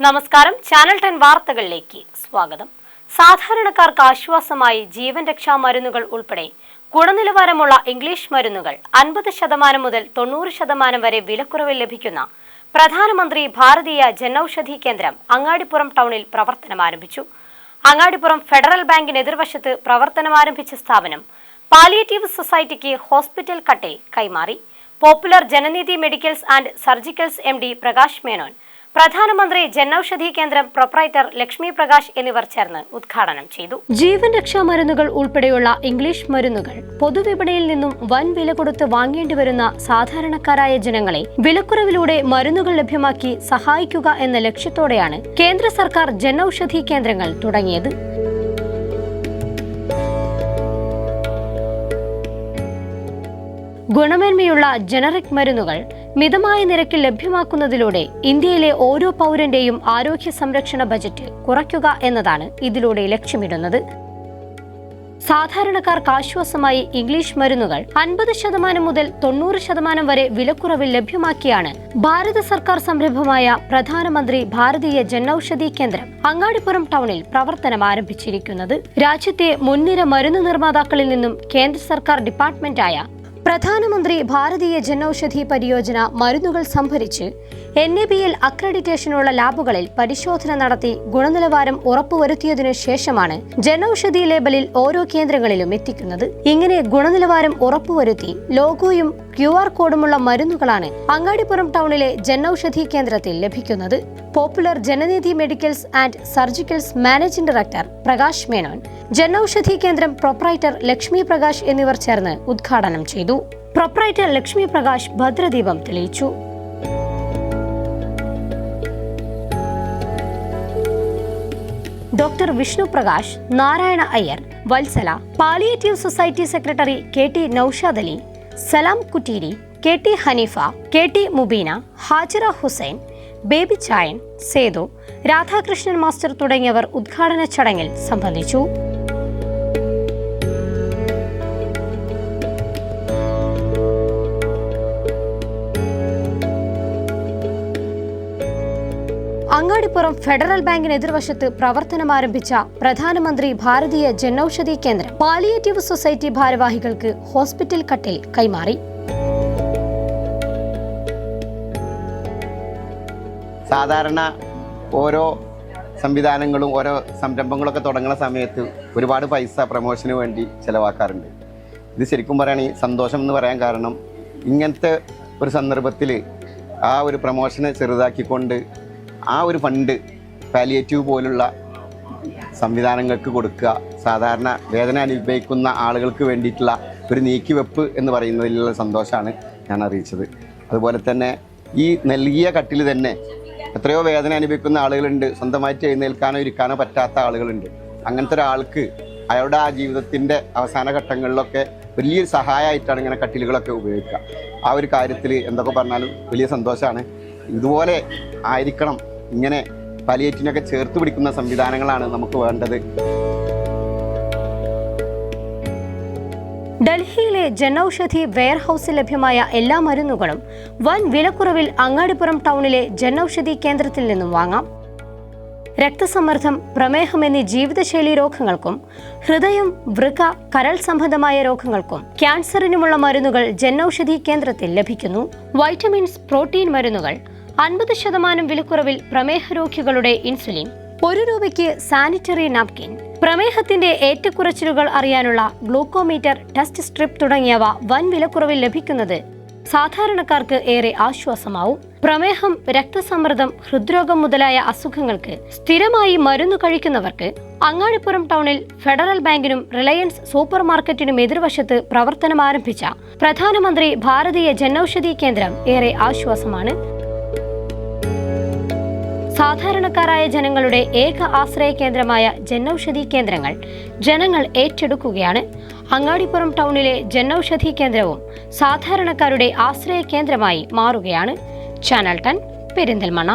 നമസ്കാരം. Channel ten വാർത്തകളിലേക്ക് സ്വാഗതം. സാധാരണക്കാർക്ക് ആശ്വാസമായി ജീവൻ രക്ഷാ മരുന്നുകൾ ഉൾപ്പെടെ ഗുണനിലവാരമുള്ള ഇംഗ്ലീഷ് മരുന്നുകൾ അൻപത് ശതമാനം മുതൽ തൊണ്ണൂറ് ശതമാനം വരെ വിലക്കുറവിൽ ലഭിക്കുന്ന പ്രധാനമന്ത്രി ഭാരതീയ ജനൌഷധി കേന്ദ്രം അങ്ങാടിപ്പുറം ടൗണിൽ പ്രവർത്തനം ആരംഭിച്ചു. അങ്ങാടിപ്പുറം ഫെഡറൽ ബാങ്കിന് എതിർവശത്ത് പ്രവർത്തനം ആരംഭിച്ച സ്ഥാപനം പാലിയേറ്റീവ് സൊസൈറ്റിക്ക് ഹോസ്പിറ്റൽ കട്ടിൽ കൈമാറി. Popular Jananeethi medicals and surgicals M Prakash Menon പ്രധാനമന്ത്രി ജനൌഷധി കേന്ദ്രം പ്രൊപ്രൈറ്റർ ലക്ഷ്മി പ്രകാശ് എന്നിവർ ചേർന്ന് ഉദ്ഘാടനം ചെയ്തു. ജീവൻ രക്ഷാ മരുന്നുകൾ ഉൾപ്പെടെയുള്ള ഇംഗ്ലീഷ് മരുന്നുകൾ പൊതുവിപണിയിൽ നിന്നും വൻ വില കൊടുത്ത് വാങ്ങേണ്ടി വരുന്ന സാധാരണക്കാരായ ജനങ്ങളെ വിലക്കുറവിലൂടെ മരുന്നുകൾ ലഭ്യമാക്കി സഹായിക്കുക എന്ന ലക്ഷ്യത്തോടെയാണ് കേന്ദ്ര സർക്കാർ ജനൌഷധി കേന്ദ്രങ്ങൾ തുടങ്ങിയത്. ഗുണമേന്മയുള്ള ജനറിക് മരുന്നുകൾ മിതമായ നിരക്കിൽ ലഭ്യമാക്കുന്നതിലൂടെ ഇന്ത്യയിലെ ഓരോ പൗരന്റെയും ആരോഗ്യ സംരക്ഷണ ബജറ്റ് കുറയ്ക്കുക എന്നതാണ് ഇതിലൂടെ ലക്ഷ്യമിടുന്നത്. സാധാരണക്കാർക്ക് ആശ്വാസമായി ഇംഗ്ലീഷ് മരുന്നുകൾ അൻപത് ശതമാനം മുതൽ തൊണ്ണൂറ് ശതമാനം വരെ വിലക്കുറവിൽ ലഭ്യമാക്കിയാണ് ഭാരത സർക്കാർ സംരംഭമായ പ്രധാനമന്ത്രി ഭാരതീയ ജനൌഷധി കേന്ദ്രം അങ്ങാടിപ്പുറം ടൗണിൽ പ്രവർത്തനം ആരംഭിച്ചിരിക്കുന്നത്. രാജ്യത്തെ മുൻനിര മരുന്ന് നിർമ്മാതാക്കളിൽ നിന്നും കേന്ദ്ര സർക്കാർ ഡിപ്പാർട്ട്മെന്റായ പ്രധാനമന്ത്രി ഭാരതീയ ജനൌഷധി പരിയോജന മരുന്നുകൾ സംഭരിച്ച് എൻ എ ബി എൽ അക്രഡിറ്റേഷനുള്ള ലാബുകളിൽ പരിശോധന നടത്തി ഗുണനിലവാരം ഉറപ്പുവരുത്തിയതിനു ശേഷമാണ് ജനൌഷധി ലേബലിൽ ഓരോ കേന്ദ്രങ്ങളിലും എത്തിക്കുന്നത്. ഇങ്ങനെ ഗുണനിലവാരം ഉറപ്പുവരുത്തി ലോഗോയും ക്യു ആർ കോഡുമുള്ള മരുന്നുകളാണ് അങ്ങാടിപ്പുറം ടൗണിലെ ജനൌഷധി കേന്ദ്രത്തിൽ ലഭിക്കുന്നത്. Popular Jananeethi medicals and surgicals managing director Prakash Menon Janaushadhi കേന്ദ്രം പ്രൊപ്രൈറ്റർ ലക്ഷ്മി പ്രകാശ് എന്നിവർ ചേർന്ന് ഉദ്ഘാടനം ചെയ്തു. പ്രൊപ്പറൈറ്റർ ലക്ഷ്മി പ്രകാശ് ഭദ്രദീപം തെളിയിച്ചു. Doctor Vishnu Prakash Narayana Iyer Vatsala palliative society secretary K T Naushad Ali Salam Kutteeri K T Haneefa K T Mubeena Hajira Hussain Baby Chayan Sethu Radhakrishnan master തുടങ്ങിയവർ ഉദ്ഘാടന ചടങ്ങിൽ സംബന്ധിച്ചു. അങ്ങാടിപ്പുറം ഫെഡറൽ ബാങ്കിന് എതിർവശത്ത് പ്രവർത്തനം ആരംഭിച്ച പ്രധാനമന്ത്രി ഭാരതീയ ജനൌഷധി കേന്ദ്രം. പാലിയേറ്റീവ് സൊസൈറ്റി ഭാരവാഹികൾക്ക് ഹോസ്പിറ്റൽ കട്ടിൽ കൈമാറി. സാധാരണ ഓരോ സംവിധാനങ്ങളും ഓരോ സംരംഭങ്ങളൊക്കെ തുടങ്ങുന്ന സമയത്ത് ഒരുപാട് പൈസ പ്രൊമോഷന് വേണ്ടി ചിലവാക്കാറുണ്ട്. ഇത് ശരിക്കും പറയുകയാണെങ്കിൽ സന്തോഷം എന്ന് പറയാൻ കാരണം ഇങ്ങനത്തെ ഒരു സന്ദർഭത്തിൽ ആ ഒരു പ്രൊമോഷനെ ചെറുതാക്കിക്കൊണ്ട് ആ ഒരു ഫണ്ട് പാലിയേറ്റീവ് പോലുള്ള സംവിധാനങ്ങൾക്ക് കൊടുക്കുക. സാധാരണ വേദന അനുഭവിക്കുന്ന ആളുകൾക്ക് വേണ്ടിയിട്ടുള്ള ഒരു നീക്കിവെപ്പ് എന്ന് പറയുന്നതിലുള്ള സന്തോഷമാണ് ഞാൻ അറിയിച്ചത്. അതുപോലെ തന്നെ ഈ നൽകിയ കട്ടിൽ തന്നെ എത്രയോ വേദന അനുഭവിക്കുന്ന ആളുകളുണ്ട്. സ്വന്തമായിട്ട് എഴുന്നേൽക്കാനോ ഇരിക്കാനോ പറ്റാത്ത ആളുകളുണ്ട്. അങ്ങനത്തെ ഒരാൾക്ക് അയാളുടെ ആ ജീവിതത്തിന്റെ അവസാന ഘട്ടങ്ങളിലൊക്കെ വലിയൊരു സഹായമായിട്ടാണ് ഇങ്ങനെ കട്ടിലുകളൊക്കെ ഉപയോഗിക്കുക. ആ ഒരു കാര്യത്തിൽ എന്തൊക്കെ പറഞ്ഞാലും വലിയ സന്തോഷമാണ്. ഇതുപോലെ ആയിരിക്കണം ഇങ്ങനെ പലിയേറ്റിനൊക്കെ ചേർത്ത് പിടിക്കുന്ന സംവിധാനങ്ങളാണ് നമുക്ക് വേണ്ടത്. ഡൽഹിയിലെ ജനൌഷധി വെയർഹൌസിൽ ലഭ്യമായ എല്ലാ മരുന്നുകളും വൻ വിലക്കുറവിൽ അങ്ങാടിപ്പുറം ടൗണിലെ ജനൌഷധി കേന്ദ്രത്തിൽ നിന്നും വാങ്ങാം. രക്തസമ്മർദ്ദം പ്രമേഹം എന്നീ ജീവിതശൈലി രോഗങ്ങൾക്കും ഹൃദയം വൃക്ക കരൾ സംബന്ധമായ രോഗങ്ങൾക്കും ക്യാൻസറിനുമുള്ള മരുന്നുകൾ ജനൌഷധി കേന്ദ്രത്തിൽ ലഭിക്കുന്നു. വൈറ്റമിൻസ് പ്രോട്ടീൻ മരുന്നുകൾ അൻപത് ശതമാനം വിലക്കുറവിൽ പ്രമേഹ രോഗികളുടെ ഇൻസുലിൻ ഒരു രൂപയ്ക്ക് സാനിറ്ററി നാപ്കിൻ പ്രമേഹത്തിന്റെ ഏറ്റക്കുറച്ചിലുകൾ അറിയാനുള്ള ഗ്ലൂക്കോമീറ്റർ ടെസ്റ്റ് സ്ട്രിപ്പ് തുടങ്ങിയവ വൻ വിലക്കുറവിൽ ലഭിക്കുന്നത് സാധാരണക്കാർക്ക് ഏറെ ആശ്വാസമാവും. പ്രമേഹം രക്തസമ്മർദ്ദം ഹൃദ്രോഗം മുതലായ അസുഖങ്ങൾക്ക് സ്ഥിരമായി മരുന്ന് കഴിക്കുന്നവർക്ക് അങ്ങാടിപ്പുറം ടൗണിൽ ഫെഡറൽ ബാങ്കിനും റിലയൻസ് സൂപ്പർ മാർക്കറ്റിനും എതിർവശത്ത് പ്രവർത്തനം ആരംഭിച്ച പ്രധാനമന്ത്രി ഭാരതീയ ജനൌഷധി കേന്ദ്രം ഏറെ ആശ്വാസമാണ്. സാധാരണക്കാരായ ജനങ്ങളുടെ ഏക ആശ്രയ കേന്ദ്രമായ ജനൌഷധി കേന്ദ്രങ്ങൾ ജനങ്ങൾ ഏറ്റെടുക്കുകയാണ്. അങ്ങാടിപ്പുറം ടൗണിലെ ജനൌഷധി കേന്ദ്രവും സാധാരണക്കാരുടെ ആശ്രയ കേന്ദ്രമായി മാറുകയാണ്. Channel ten Perinthalmanna.